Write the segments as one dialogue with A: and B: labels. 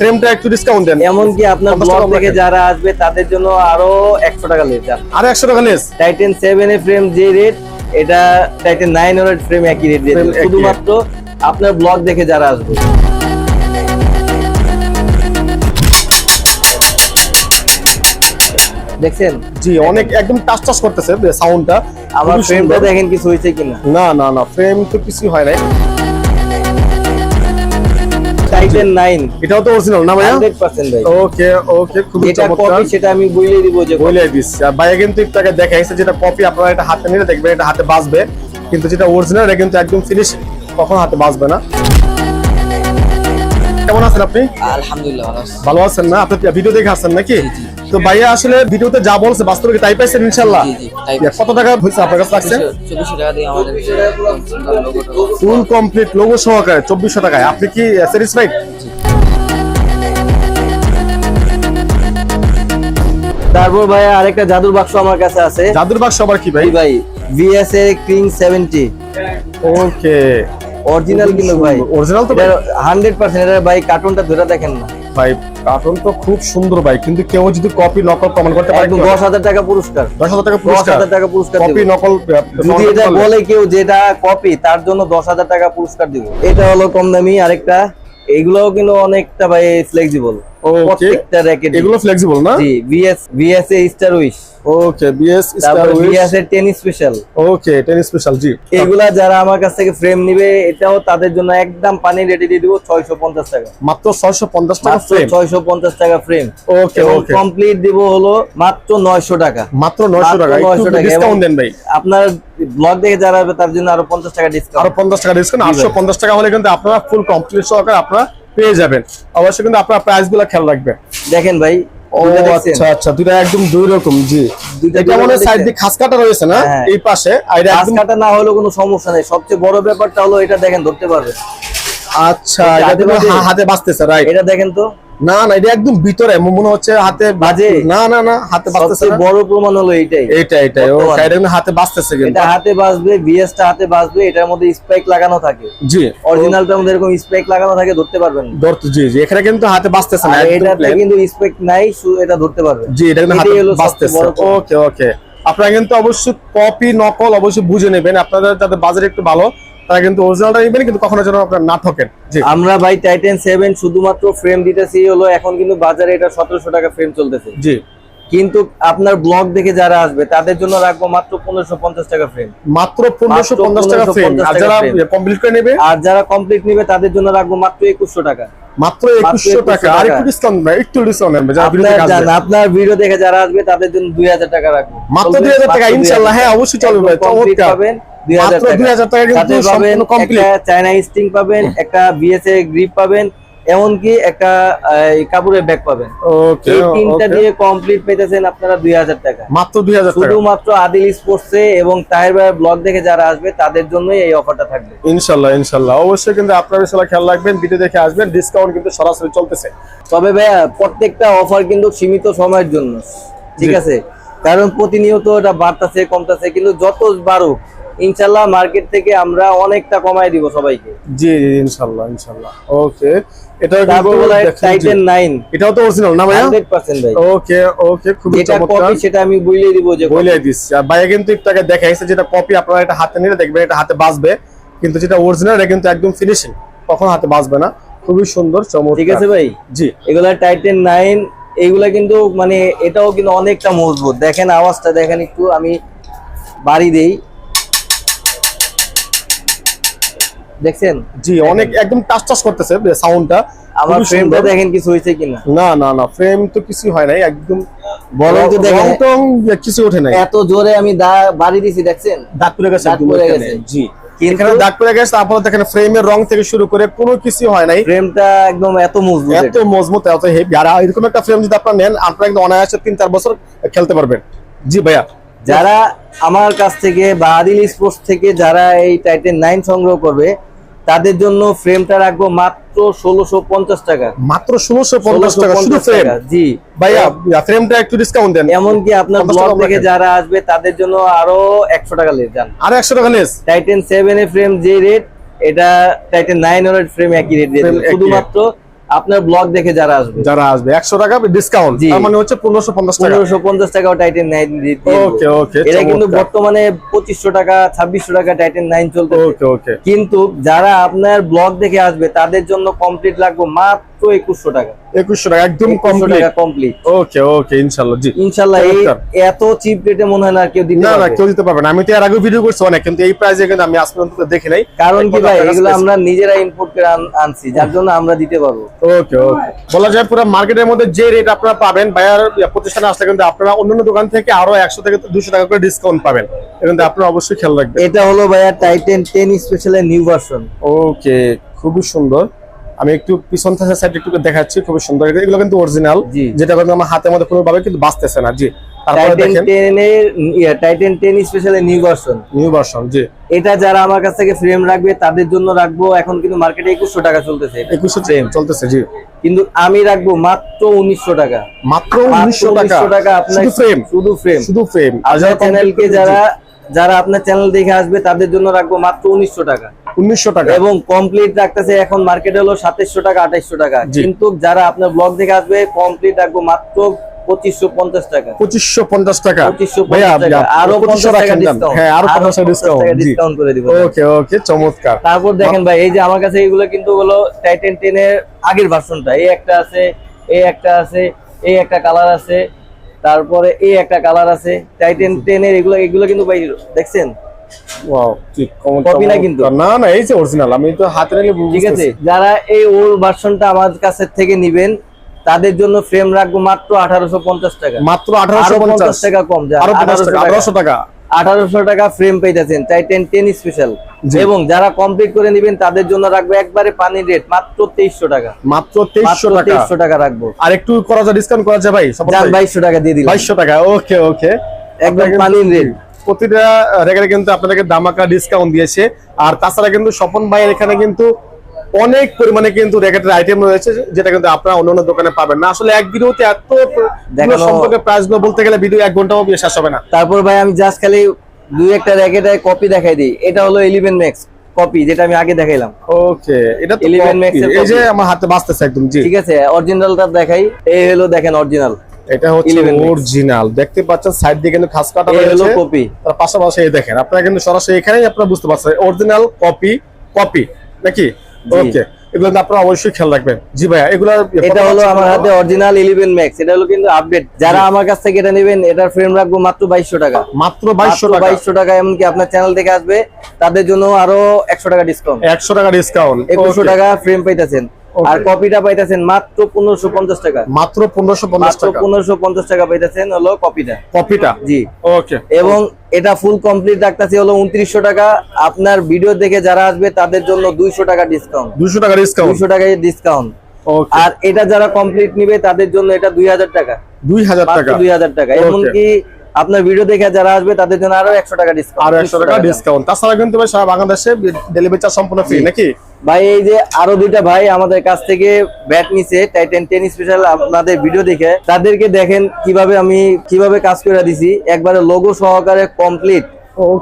A: ফ্রেমটা একটু ডিসকাউন্ট দেন।
B: এমনকি আপনার ব্লগ থেকে যারা আসবে তাদের জন্য আরও একশো টাকা লেট যান
A: আর একশো টাকা লেস?
B: টাইটেন সেভেন এর ফ্রেম যে রেট এটা টাইটেন নাইন এর ফ্রেম একই রেট দিয়ে শুধুমাত্র আপনার ব্লগ দেখে যারা আসবে। দেখছেন?
A: জি অনেক একদম টাচ টাচ করতেছে সাউন্ডটা
B: আমার ফ্রেমটা দেখেন কিছু হয়েছে কিনা।
A: না না না ফ্রেম তো কিছু হয় নাই।
B: টাইটেন 9
A: এটাও তো অরিজিনাল না
B: ভাই 100% ভাই।
A: ওকে ওকে খুব চমৎকার।
B: কপি সেটা আমি বইলে দিব যে
A: বইলে দিচ্ছি। আর ভাইয়া কিন্তু একটু আগে দেখাইছে যেটা কপি আপনারা এটা হাতে নিলে দেখবেন এটা হাতে বাজবে কিন্তু যেটা অরিজিনাল এটা কিন্তু একদম ফিনিশ কখন হাতে বাজবে না। কেমন আছেন আপনি?
C: আলহামদুলিল্লাহ ভালো
A: আছেন না? আপনি ভিডিও দেখে আসছেন নাকি? তো ভাইয়া আসলে ভিডিওতে যা বলছে বাস্তবে কি তাই পাইছেন ইনশাল্লাহ
C: জি, জি,
A: কত টাকা হয়েছে আপনার কাছে লাগছে?
C: চব্বিশশো টাকা দিয়ে আমাদের
A: ফুল কমপ্লিট লোগো সহকারে চব্বিশশো টাকায়। আপনি কি স্যাটিসফাইড
B: তারপর ভাই আরেকটা জাদুর বাক্স আমার কাছে আছে।
A: জাদুর বাক্স আবার কি ভাই?
B: ভাই VS A King seventy
A: okay
B: original কিন্তু ভাই।
A: অরিজিনাল তো ভাই?
B: হান্ড্রেড পার্সেন্ট এটা ভাই কার্টুনটা ধরে দেখেন না।
A: ভাই কার্টুন তো খুব সুন্দর ভাই কিন্তু কেউ যদি কপি নকল কমন করতে পারে
B: একদম দশ হাজার টাকা পুরস্কার।
A: দশ হাজার টাকা
B: দশ
A: পুরস্কার
B: 10000 টাকা পুরস্কার
A: কপি নকল
B: যদি এটা বলে কেউ যেটা কপি তার জন্য দশ হাজার টাকা পুরস্কার দিব। এটা হলো কম দামি আরেকটা। এগুলোও কিন্তু অনেকটা ভাই ফ্লেক্সিবল. প্রত্যেকটা র্যাকেট
A: এগুলো ফ্লেক্সিবল না?
B: জি A star wish
A: okay BS
B: তারপর ভিএস এর ten special
A: okay ten special জি।
B: এগুলা যারা আমার কাছ থেকে ফ্রেম নিবে এটাও তাদের জন্য একদম পানি রেডি দিয়ে দিব ছয়শো পঞ্চাশ টাকা।
A: মাত্র 650 টাকা ফ্রেম
B: ছয়শো পঞ্চাশ টাকা ফ্রেম
A: ওকে ওকে
B: কমপ্লিট দিব হলো মাত্র নয়শো টাকা।
A: মাত্র 900 টাকা একটু ডিসকাউন্ট দেন ভাই।
B: আপনার ব্লগ দেখে যারা তার জন্য আরও পঞ্চাশ টাকা
A: আরও
B: ডিসকাউন্ট
A: 50 টাকা ডিসকাউন্ট
B: জি
A: 850 টাকা হলে কিন্তু আপনারা ফুল কমপ্লিট সহকারে আপনারা পেয়ে যাবেন। অবশ্যই কিন্তু আপনারা প্রাইসগুলো খেয়াল রাখবেন।
B: দেখেন ভাই
A: ও আচ্ছা আচ্ছা একদম দুই রকম জি।
B: দুইটা
A: এটা
B: দুই
A: মনে সাইড দিয়ে খাস কাটা রয়েছে না?
B: হ্যাঁ।
A: এই পাশে আর
B: কাটা না কোনো সমস্যা নেই। সবচেয়ে বড় ব্যাপারটা হলো এটা দেখেন ধরতে পারবে
A: আচ্ছা
B: এটা হাতে
A: বাঁচতেছে রাইট
B: এটা দেখেন তো।
A: না না এটা একদম ভিতরে মনে হচ্ছে হাতে
B: বাজে?
A: না না না হাতে বাজতেছে
B: বড় প্রমাণ হলো
A: এইটা এটা ও
B: বর্তমানে।
A: হাতে বাজতেছে কিন্তু।
B: এটা হাতে বাজবে ভিএসটা হাতে বাজবে এটার মধ্যে স্পাইক লাগানো থাকে।
A: জি।
B: অরিজিনালটার মধ্যে এরকম স্পাইক লাগানো থাকে ধরতে পারবেন
A: ধরতে জি জি এখানে কিন্তু হাতে বাজতেছে না
B: এটাতে কিন্তু স্পাইক নাই এটা ধরতে পারবে
A: জি এটা কিন্তু হাতে
B: এটাই
A: বাজতেছে। ওকে ওকে। আপনারা কিন্তু অবশ্যই কপি নকল অবশ্যই বুঝে নেবেন। আপনাদের যাদের বাজার একটু ভালো তারা কিন্তু অরিজিনালটা নেবেন কিন্তু কখনো যেন আপনার না ঠকেন
B: আমরা ভাই টাইটেন সেভেন শুধুমাত্র ফ্রেম দিতেছি হলো এখন কিন্তু বাজারে এটা সতেরোশো টাকা ফ্রেম চলতেছে।
A: জি।
B: কিন্তু আপনার ব্লগ দেখে যারা আসবে তাদের জন্য রাখব মাত্র পনেরোশো পঞ্চাশ টাকা ফ্রেম
A: মাত্র পনেরোশো পঞ্চাশ টাকা ফ্রেম আর যারা কমপ্লিট করে নেবে?
B: আর যারা কমপ্লিট নিবে তাদের জন্য রাখব মাত্র একুশশো টাকা।
A: মাত্র একুশশো টাকা। আর একটু একটু ডিসকাউন্ট
B: আপনার ভিডিও দেখে যারা আসবে তাদের জন্য দুই হাজার টাকা রাখব।
A: মাত্র
B: চলবে?
A: 2000 টাকা,
B: মাত্র
A: ইনশাআল্লাহ, হ্যাঁ, অবশ্যই চলবে চমৎকার।
B: পাবেন 2000
A: মাত্র 2000 টাকা কিন্তু
B: সাথে পাবেন
A: সম্পূর্ণ
B: চায়না স্টিং পাবেন একটা বিএসএ গ্রিপ পাবেন এমনকি একটা কাপড়ের ব্যাগ পাবেন। এই তিনটা দিয়ে কমপ্লিট পেতেছেন আপনারা দুই হাজার টাকা।
A: মাত্র দুই হাজার
B: শুধুমাত্র আদিল স্পোর্টসে এবং তাহের ভাইয়ের ব্লগ দেখে যারা আসবে তাদের জন্যই এই অফারটা থাকবে।
A: ইনশাল্লাহ ইনশাল্লাহ। অবশ্যই কিন্তু আপনারা ইনশাল্লাহ খেয়াল রাখবেন ভিডিও দেখে আসবেন ডিসকাউন্ট কিন্তু সরাসরি চলতেছে।
B: তবে ভাইয়া প্রত্যেকটা অফার কিন্তু সীমিত সময়ের জন্য ঠিক আছে? কারণ প্রতিনিয়ত এটা বাড়তাছে কমতাছে কিন্তু যত বাড়ুক ইনশাল্লাহ মার্কেট থেকে আমরা অনেকটা কমাই দিব সবাইকে।
A: জি জি ইনশাল্লাহ ইনশাল্লাহ ওকে এটা
B: টাইটেন নাইন
A: এটাও তো অরিজিনাল না
B: হান্ড্রেড পার্সেন্ট ভাই।
A: ওকে ওকে
B: খুব
A: চমৎকার।
B: কপি সেটা আমি বলে দিব যে
A: বলে দিচ্ছি। আর ভাইয়া কিন্তু একটু আগে দেখাইছে যেটা কপি আপনারা এটা হাতে নিলে দেখবেন এটা হাতে বাজবে কিন্তু যেটা অরিজিনাল এটা কিন্তু একদম ফিনিশিং কখনো হাতে বাজবে না। খুবই সুন্দর চমৎকার।
B: ঠিক আছে ভাই?
A: জি।
B: এগুলা টাইটেন নাইন এগুলা কিন্তু মানে এটাও কিন্তু অনেকটা মজবুত। দেখেন আওয়াজটা দেখেন একটু আমি বাড়ি দেই। দেখছেন?
A: জি অনেক একদম টাচ টাচ করতেছে সাউন্ডটা
B: আমার ফ্রেমটা দেখেন কিছু হয়েছে কিনা?
A: না না না ফ্রেম তো কিছু হয় নাই একদম
B: তো দেখেন।
A: টং কিছু ওঠে নাই।
B: এত জোরে আমি দা- বাড়ি দিছি দেখছেন?
A: দাগ পড়ে গেছে
B: দাগ
A: একদম
B: পড়ে গেছে।
A: জি। এখানে দাগ পড়ে গেছে তারপর দেখেন ফ্রেমের রং থেকে শুরু করে কোনো কিছু হয় নাই।
B: ফ্রেমটা একদম এত মজবুত
A: এত মজবুত এত হেভি আর এরকম একটা ফ্রেম যদি আপনারা নেন আপনারা কিন্তু অনায়াসে তিন চার বছর খেলতে পারবেন। জি ভাইয়া।
B: যারা আমার কাছ থেকে বা আদিল স্পোর্টস থেকে যারা এই টাইটেন নাইন সংগ্রহ করবে তাদের জন্য ফ্রেমটা রাখব মাত্র ষোলোশো পঞ্চাশ টাকা।
A: মাত্র ষোলোশো পঞ্চাশ টাকা শুধু ফ্রেম
B: জি।
A: ভাইয়া ফ্রেমটা একটু ডিসকাউন্ট দেন।
B: এমনকি আপনার ব্লগ থেকে যারা আসবে তাদের জন্য আরও একশো টাকা লেট যান।
A: আর একশো টাকা লেস?
B: টাইটেন সেভেন এ ফ্রেম যে রেট এটা টাইটেন নাইন এর ফ্রেম একই রেট দিয়ে শুধুমাত্র আপনার ব্লগ দেখে যারা আসবে।
A: যারা আসবে একশো টাকা ডিসকাউন্ট তার মানে হচ্ছে পনেরোশো পঞ্চাশ টাকা।
B: পনেরোশো পঞ্চাশ টাকাও টাইটেন নাইন
A: ওকে ওকে
B: এটা কিন্তু বর্তমানে 2500 টাকা ছাব্বিশশো টাকা টাইটেন 9 চলতে
A: ওকে ওকে
B: কিন্তু যারা আপনার ব্লগ দেখে আসবে তাদের জন্য কমপ্লিট লাগবে মাত্র একুশশো টাকা।
A: টাকা একদম কমপ্লিট ওকে ওকে জি।
B: এই এত চিপ রেটে মনে হয় না কেউ দিতে
A: না না কেউ দিতে পারবে না। আমি তো এর আগে ভিডিও করছি অনেক কিন্তু এই প্রাইসে কিন্তু আমি আজ পর্যন্ত দেখি নাই।
B: কারণ কি ভাই এগুলো আমরা নিজেরা করে আনছি যার জন্য আমরা দিতে পারব।
A: ওকে ওকে। বলা যায় পুরো মার্কেটের মধ্যে যে রেট আপনারা পাবেন বায়ার প্রতিষ্ঠানে আসলে কিন্তু আপনারা অন্যান্য দোকান থেকে আরও একশো থেকে দুশো টাকা করে ডিসকাউন্ট পাবেন। কিন্তু আপনারা অবশ্যই খেয়াল রাখবেন।
B: এটা হলো ভাইয়া টাইটেন টেন স্পেশালের নিউ ভার্সন
A: ওকে খুবই সুন্দর। আমি একটু পিছন থেকে সাইড একটু দেখাচ্ছি খুবই সুন্দর এগুলো কিন্তু অরিজিনাল যেটা কিন্তু আমার হাতের মধ্যে কোনোভাবে কিন্তু বাঁচতেছে না জি। তারপরে
B: টাইটেন
A: দেখেন।
B: টেন এর Titan ten new version
A: new version জি।
B: এটা যারা আমার কাছ থেকে ফ্রেম রাখবে তাদের জন্য রাখব এখন কিন্তু মার্কেটে টাকা চলতেছে।
A: একুশশো চলতেছে জি।
B: কিন্তু আমি রাখব মাত্র উনিশশো টাকা।
A: মাত্র টাকা।
B: 1900 টাকা আপনার
A: শুধু ফ্রেম
B: শুধু ফ্রেম
A: শুধু ফ্রেম
B: চ্যানেলকে যারা যারা আপনার চ্যানেল দেখে আসবে তাদের জন্য রাখব মাত্র উনিশশো টাকা।
A: উনিশশো টাকা।
B: এবং কমপ্লিট রাখতেছে এখন মার্কেটে হলো সাতাইশশো টাকা আঠাইশশো টাকা। কিন্তু যারা আপনার ব্লগ দেখে আসবে কমপ্লিট রাখব মাত্র পঁচিশশো পঞ্চাশ টাকা।
A: পঁচিশশো পঞ্চাশ টাকা। আরও
B: পঞ্চাশ ডিসকাউন্ট করে দিব।
A: ওকে ওকে চমৎকার।
B: তারপর দেখেন ভাই এই যে আমার কাছে এগুলো কিন্তু হলো টাইটেন টেন এর আগের ভার্সনটা এই একটা আছে এই একটা আছে এই একটা কালার আছে তারপরে এই একটা কালার আছে। টাইটেন টেন এর এগুলো এগুলো কিন্তু ভাই দেখছেন?
A: ওয়াও
B: না কিন্তু।
A: না না এই যে অরিজিনাল আমি তো হাতে নিলে
B: ঠিক আছে যারা এই ওল্ড ভার্সনটা আমার কাছে থেকে নিবেন তাদের জন্য ফ্রেম রাখব মাত্র আঠারোশো পঞ্চাশ টাকা।
A: মাত্র আঠারোশো পঞ্চাশ
B: পঞ্চাশ। টাকা কম
A: আঠারোশো টাকা।
B: আঠারোশো টাকা ফ্রেম পেয়েছেন টেন স্পেশাল। এবং যারা কমপ্লিট করে নিবেন তাদের জন্য রাখব একবারে পানির রেট মাত্র তেইশশো টাকা।
A: মাত্র তেইশশো টাকা।
B: তেইশশো টাকা রাখব।
A: আর একটু করা যায় ডিসকাউন্ট করা যায় ভাই
B: বাইশশো টাকা দিয়ে দিলাম।
A: বাইশশো টাকা ওকে ওকে
B: একদম পানির রেট
A: প্রতিটা রেগারে কিন্তু আপনাদেরকে দামাকা ডিসকাউন্ট দিয়েছে। আর তাছাড়া কিন্তু স্বপন ভাইয়ের এখানে কিন্তু অনেক পরিমাণে কিন্তু র্যাকেটের আইটেম রয়েছে যেটা কিন্তু আপনারা অন্যান্য দোকানে পাবেন না। আসলে এক ভিডিওতে এত সম্পর্কে প্রাইসগুলো বলতে গেলে ভিডিও এক ঘন্টাও শেষ হবে না।
B: তারপর ভাই আমি জাস্ট খালি দুই একটা র্যাকেটের কপি দেখাই দিই। এটা হলো ইলেভেন ম্যাক্স কপি যেটা আমি আগে দেখাইলাম।
A: ওকে এটা তো
B: 11
A: copy।
B: max এর
A: এই যে আমার হাতে বাঁচতেছে একদম জি।
B: ঠিক আছে অরিজিনালটা দেখাই। এই হলো দেখেন অরিজিনাল
A: এটা হচ্ছে অরিজিনাল দেখতে পাচ্ছেন সাইড দিয়ে কিন্তু খাস কাটা রয়েছে।
B: কপি
A: তার পাশাপাশি এই দেখেন আপনারা কিন্তু সরাসরি এখানেই আপনারা বুঝতে পারছেন অরিজিনাল কপি কপি নাকি? ওকে এগুলো আপনারা অবশ্যই খেয়াল রাখবেন। জি ভাইয়া এগুলো
B: এটা হলো আমার হাতে অরিজিনাল ইলেভেন ম্যাক্স এটা হলো কিন্তু আপডেট যারা আমার কাছ থেকে এটা নেবেন এটার ফ্রেম রাখব মাত্র বাইশশো টাকা।
A: মাত্র বাইশশো টাকা।
B: বাইশশো টাকা এমনকি আপনার চ্যানেল থেকে আসবে তাদের জন্য আরও একশো টাকা ডিসকাউন্ট
A: একশো টাকা ডিসকাউন্ট
B: একুশশো টাকা ফ্রেম পাইতেছেন। আর কপিটা পাইতেছেন মাত্র পনেরোশো পঞ্চাশ টাকা।
A: মাত্র পনেরোশো পঞ্চাশ টাকা।
B: পনেরোশো পঞ্চাশ টাকা পাইতেছেন হলো কপিটা।
A: কপিটা?
B: জি।
A: ওকে
B: এবং এটা ফুল কমপ্লিট রাখতেছি হলো উনত্রিশশো টাকা। আপনার ভিডিও দেখে যারা আসবে তাদের জন্য দুইশো টাকা ডিসকাউন্ট
A: দুশো টাকা ডিসকাউন্ট
B: দুইশো টাকা ডিসকাউন্ট আর এটা যারা কমপ্লিট নিবে তাদের জন্য এটা দুই হাজার টাকা।
A: দুই হাজার টাকা।
B: দুই হাজার টাকা। এমনকি আপনার ভিডিও দেখে যারা আসবে তাদের জন্য আরও একশো টাকা ডিসকাউন্ট
A: আরও একশো টাকা ডিসকাউন্ট তাছাড়া কিন্তু ভাই সারা বাংলাদেশে ডেলিভারি চার্জ সম্পূর্ণ ফ্রি নাকি?
B: ভাই, এই যে আরও দুইটা ভাই আমাদের কাছ থেকে ব্যাট নিছে টাইটেন টেন স্পেশাল আপনাদের ভিডিও দেখে তাদেরকে দেখেন কীভাবে আমি কীভাবে কাজ করে দিছি একবারে লোগো সহকারে কমপ্লিট.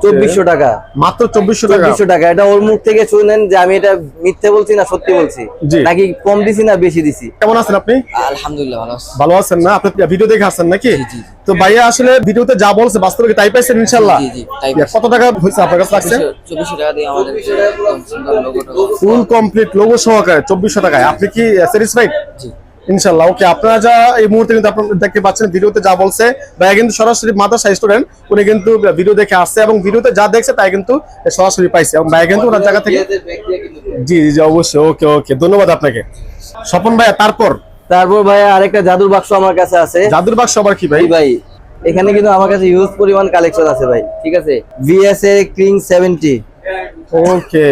B: চব্বিশশো টাকা।
A: মাত্র চব্বিশশো টাকা?
B: চব্বিশশো টাকা। এটা ওর মুখ থেকে শুনেন যে আমি এটা মিথ্যে বলছি না সত্যি বলছি। নাকি কম দিছি না বেশি দিছি?
A: কেমন আছেন আপনি?
C: আলহামদুলিল্লাহ ভালো
A: ভালো আছেন না? আপনি ভিডিও দেখে আসছেন নাকি? তো ভাইয়া আসলে ভিডিওতে যা বলছে বাস্তবে পাইছেন ইনশাল্লাহ?
C: জি, জি, তাই
A: কত টাকা হয়েছে আপনার কাছে লাগছে? ফুল কমপ্লিট লোগো সহকারে চব্বিশশো টাকায়। আপনি কি স্যাটিসফাইড ইনশাল্লাহ ওকে আপনারা যা এই মুহূর্তে কিন্তু আপনারা দেখতে পাচ্ছেন ভিডিওতে যা বলছে ভাইয়া কিন্তু সরাসরি মাদ্রাসা স্টুডেন্ট উনি কিন্তু ভিডিও দেখে আসছে এবং ভিডিওতে যা দেখছে তাই কিন্তু সরাসরি পাইছে। এবং ভাইয়া কিন্তু ওনার জায়গা থেকে জি জি জি অবশ্যই ওকে ওকে ধন্যবাদ আপনাকে। স্বপন ভাইয়া তারপর?
B: তারপর ভাই আরেকটা জাদুর বাক্স আমার কাছে আছে।
A: জাদুর বাক্স আবার কি ভাই?
B: ভাই এখানে কিন্তু আমার কাছে ইউজ পরিমাণ কালেকশন আছে ভাই ঠিক আছে? ভিএস এর ক্রিং সেভেন্টি
A: ওকে।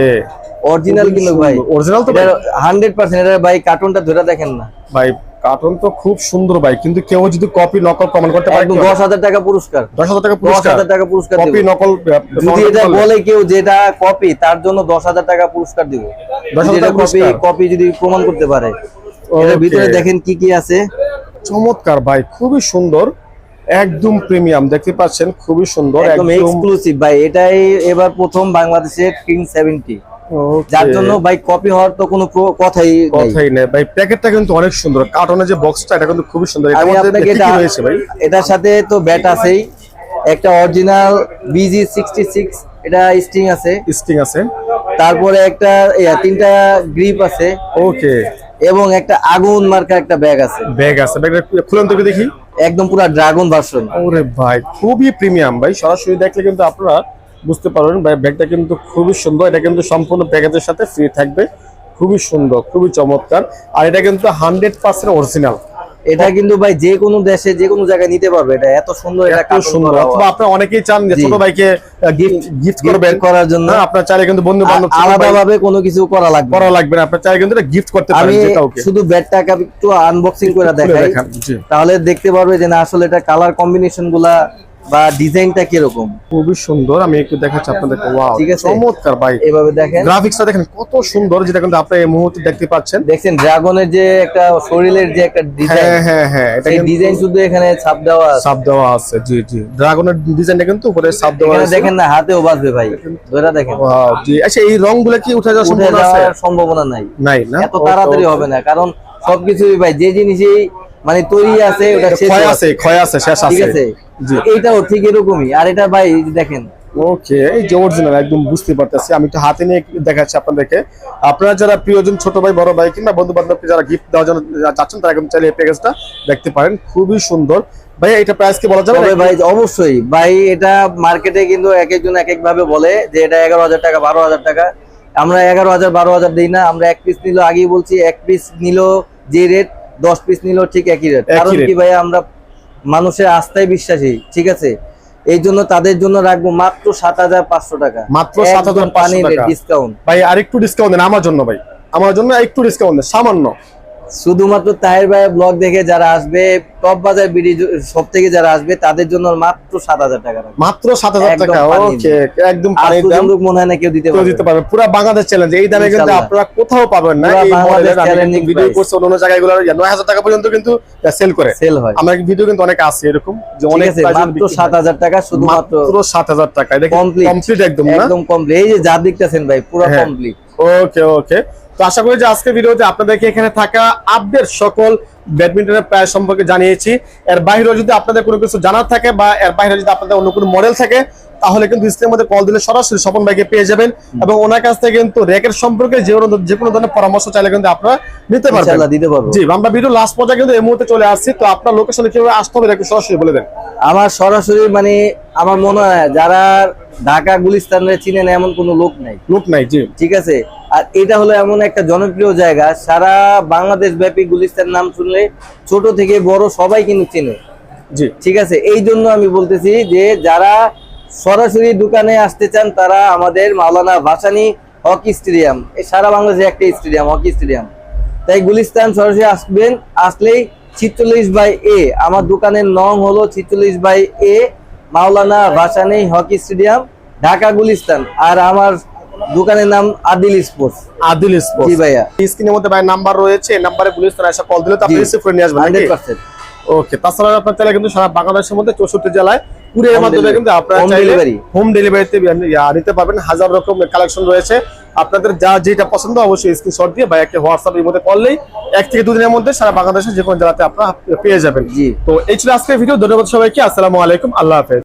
B: অরিজিনাল কিন্তু ভাই।
A: অরিজিনাল তো ভাই?
B: হান্ড্রেড পার্সেন্ট এটা ভাই কার্টুনটা ধরে দেখেন না।
A: ভাই কার্টুন তো খুব সুন্দর ভাই কিন্তু কেউ যদি কপি নকল প্রমাণ করতে পারে
B: একদম দশ হাজার টাকা পুরস্কার।
A: দশ হাজার টাকা পুরস্কার।
B: হাজার টাকা পুরস্কার
A: কপি নকল
B: যদি এটা বলে কেউ যেটা কপি তার জন্য দশ হাজার টাকা পুরস্কার দিব।
A: 10,000 টাকা
B: কপি কপি যদি প্রমাণ করতে পারে। এর ভিতরে দেখেন কি কি আছে।
A: চমৎকার ভাই খুবই সুন্দর। একদম প্রিমিয়াম দেখতে পাচ্ছেন খুবই সুন্দর।
B: একদম এক্সক্লুসিভ ভাই এটাই এবার প্রথম বাংলাদেশের কিং সেভেন্টি যার জন্য ভাই কপি হওয়ার তো কোনো কথাই
A: কথাই নেই। ভাই প্যাকেটটা কিন্তু অনেক সুন্দর। কার্টনের যে বক্সটা এটা কিন্তু খুবই সুন্দর।
B: আমি আপনাকে এটা
A: রয়েছে ভাই?
B: এটার সাথে তো ব্যাট আছেই। একটা অরিজিনাল বিজি সিক্সটি সিক্স এটা স্টিং আছে।
A: স্টিং আছে।
B: তারপরে একটা তিনটা গ্রিপ আছে।
A: ওকে
B: এবং একটা আগুন মার্কা একটা ব্যাগ আছে।
A: ব্যাগ আছে। ব্যাগটা খুলেন তো দেখি।
B: একদম পুরো ড্রাগন ভার্সন
A: ওরে ভাই খুবই প্রিমিয়াম ভাই। সরাসরি দেখলে কিন্তু আপনারা বুঝতে পারবেন ব্যাগটা কিন্তু খুবই সুন্দর। এটা কিন্তু সম্পূর্ণ প্যাকেজের সাথে ফ্রি থাকবে। খুবই সুন্দর খুবই চমৎকার। আর এটা কিন্তু হান্ড্রেড পার্সেন্ট অরিজিনাল
B: এটা কিন্তু ভাই যে কোনো দেশে যে কোনো জায়গায় নিতে পারবে। এটা এত সুন্দর এটা
A: এত সুন্দর। অথবা আপনারা অনেকেই চান যে ছোট ভাইকে গিফট গিফট করবেন
B: করার জন্য।
A: হ্যাঁ, আপনার চাইলে কিন্তু বন্ধু বান্ধব
B: আলাদা ভাবে কোনো কিছু করা লাগবে
A: করা লাগবে না। আপনার চাইলে কিন্তু এটা গিফট করতে পারেন যেটা ওকে।
B: শুধু ব্যাটটাকে একটু আনবক্সিং করে দেখাই। তাহলে দেখতে পারবে যে না আসলে এটা কালার কম্বিনেশনগুলা বা ডিজাইনটা কীরকম?
A: খুবই সুন্দর। আমি একটু দেখাচ্ছি আপনাদেরকে। ওয়াও
B: ঠিক আছে।
A: চমৎকার ভাই।
B: এভাবে দেখেন।
A: গ্রাফিক্সটা দেখেন কত সুন্দর। যেটা কিন্তু আপনি এই মুহূর্তে দেখতে পাচ্ছেন।
B: দেখছেন ড্রাগনের যে একটা শরীরের যে একটা ডিজাইন
A: হ্যাঁ হ্যাঁ হ্যাঁ। এটা কিন্তু
B: ডিজাইন শুধু এখানে ছাপ দেওয়া আছে।
A: সাপ দেওয়া আছে জি জি। ড্রাগনের ডিজাইনটা কিন্তু উপরে সাপ দেওয়া আছে।
B: দেখেন না হাতেও বাজবে ভাই। ধরে দেখেন।
A: ওয়াও জি। আচ্ছা এই রংগুলো কি উঠে যাওয়ার সম্ভাবনা আছে?
B: সম্ভাবনা নাই।
A: নাই না?
B: এত তাড়াতাড়ি হবে না কারণ সবকিছুই ভাই যে জিনিসই মানে তৈরি আছে ওটা শেষ
A: আছে ক্ষয় আছে শেষ আছে।
B: ঠিক
A: আছে।
B: এইটাও ঠিক এরকমই। আর এটা ভাই দেখেন।
A: ওকে এই যে অরিজিনাল একদম বুঝতে পারতেছি। আমি একটু হাতে নিয়ে দেখাচ্ছি আপনাদেরকে। আপনারা যারা প্রিয়জন ছোট ভাই বড় ভাই কিংবা বন্ধু বান্ধবকে যারা গিফট দেওয়ার জন্য যাচ্ছেন তারা কিন্তু চাইলে এই প্যাকেজটা দেখতে পারেন। খুবই সুন্দর। এটা প্রাইস কি বলা যাবে
B: ভাই অবশ্যই। ভাই এটা মার্কেটে কিন্তু এক একজন এক এক ভাবে বলে যে এটা এগারো হাজার টাকা বারো হাজার টাকা। আমরা এগারো হাজার বারো হাজার দিই না। আমরা এক পিস নিল আগেই বলছি এক পিস নিল যে রেট দশ পিস নিল ঠিক একই রেট
A: একই
B: কারণ
A: rate।
B: কি ভাই আমরা মানুষের আস্থায় বিশ্বাসী ঠিক আছে? এই জন্য তাদের জন্য রাখব মাত্র সাত হাজার পাঁচশো টাকা।
A: মাত্র সাত হাজার পানি
B: ডিসকাউন্ট
A: ভাই আর একটু ডিসকাউন্ট দেন আমার জন্য ভাই। আমার জন্য একটু ডিসকাউন্ট দেন সামান্য।
B: শুধুমাত্র তাহের ভাই ব্লগ দেখে যারা আসবে টপ বাজার বিডি সব থেকে যারা আসবে তাদের জন্য মাত্র সাত হাজার টাকা
A: মাত্র সাত হাজার টাকা ওকে একদম
B: মনে হয় না কেউ দিতে পারবে।
A: দিতে পারবে। পুরো বাংলাদেশ চ্যালেঞ্জ এই দামে কিন্তু আপনারা কোথাও পাবেন না। ভিডিও। করছি অন্য জায়গায়গুলো নয় হাজার টাকা পর্যন্ত কিন্তু সেল করে।
B: সেল হয়।
A: আমার ভিডিও কিন্তু অনেক আছে এরকম যে অনেক
B: মাত্র সাত হাজার টাকা শুধুমাত্র
A: সাত হাজার টাকা। কমপ্লিট একদম
B: একদম কমপ্লিট এই যে যা দেখতেছেন ভাই পুরো
A: হ্যাঁ।
B: Complete
A: okay okay. তো আশা করি যে আজকে ভিডিওতে আপনাদেরকে এখানে থাকা আপডেট সকল ব্যাডমিন্টনের প্রায় সম্পর্কে জানিয়েছি। এর বাইরেও যদি আপনাদের কোনো কিছু জানার থাকে বা এর বাইরে যদি আপনাদের অন্য কোনো মডেল থাকে তাহলে কিন্তু স্ক্রিনের মধ্যে কল দিলে সরাসরি স্বপন ভাইকে পেয়ে যাবেন এবং ওনার কাছ থেকে কিন্তু র্যাকের সম্পর্কে যে কোনো যে কোনো ধরনের পরামর্শ চাইলে কিন্তু আপনারা নিতে পারবেন।
B: ইনশাআল্লাহ দিতে পারব।
A: জি আমরা ভিডিও লাস্ট পর্যায়ে কিন্তু এই মুহূর্তে চলে আসছি। তো আপনার লোকেশনে কীভাবে আসতে হবে একটু সরাসরি বলে দেন।
B: আমার সরাসরি মানে আমার মনে হয় যারা ঢাকা গুলিস্তানের চিনেন এমন কোনো লোক নাই।
A: লোক নাই জি।
B: ঠিক আছে? আর এটা হলো এমন একটা জনপ্রিয় জায়গা। সারা বাংলাদেশ ব্যাপী গুলিস্তান নাম শুনলে ছোট থেকে বড় সবাই কিন্তু চেনে।
A: জি।
B: ঠিক আছে? এই জন্য আমি বলতেছি যে যারা সরাসরি দোকানে আসতে চান তারা আমাদের মাওলানা ভাসানি হকি স্টেডিয়াম। এই সারা বাংলাদেশে একটা স্টেডিয়াম হকি স্টেডিয়াম। তাই গুলিস্তান সরাসরি আসবেন আসলেই ছিচল্লিশ বাই এ। আমার দোকানের নং হলো ছিচল্লিশ by A Maulana Bhasani hockey stadium Dhaka Gulistan. আর আমার দোকানের নাম আদিল স্পোর্টস।
A: আদিল স্পোর্টস।
B: জি ভাইয়া।
A: স্ক্রিনের মধ্যে ভাই নাম্বার রয়েছে এই নাম্বারে পুলিশ থানায় এসে কল দিলে তো আপনি রিসিভ করে নিয়ে আসবেন
B: হান্ড্রেড
A: নাকি?
B: পার্সেন্ট
A: ওকে তাছাড়া আপনার চাইলে কিন্তু সারা বাংলাদেশের মধ্যে চৌষট্টি জেলায় কুরিয়ার মাধ্যমে কিন্তু আপনারা চাইলে হোম ডেলিভারিতে নিতে পারবেন। হাজার রকম কালেকশন রয়েছে। আপনাদের যা যেটা পছন্দ অবশ্যই স্ক্রিনশট দিয়ে বা একটা হোয়াটসঅ্যাপ এর মধ্যে করলেই এক থেকে দুদিনের মধ্যে সারা বাংলাদেশের যে কোনো জেলাতে আপনারা পেয়ে যাবেন। তো এই ছিল আজকের ভিডিও ধন্যবাদ সবাইকে। আসসালামু আলাইকুম। আল্লাহ হাফেজ।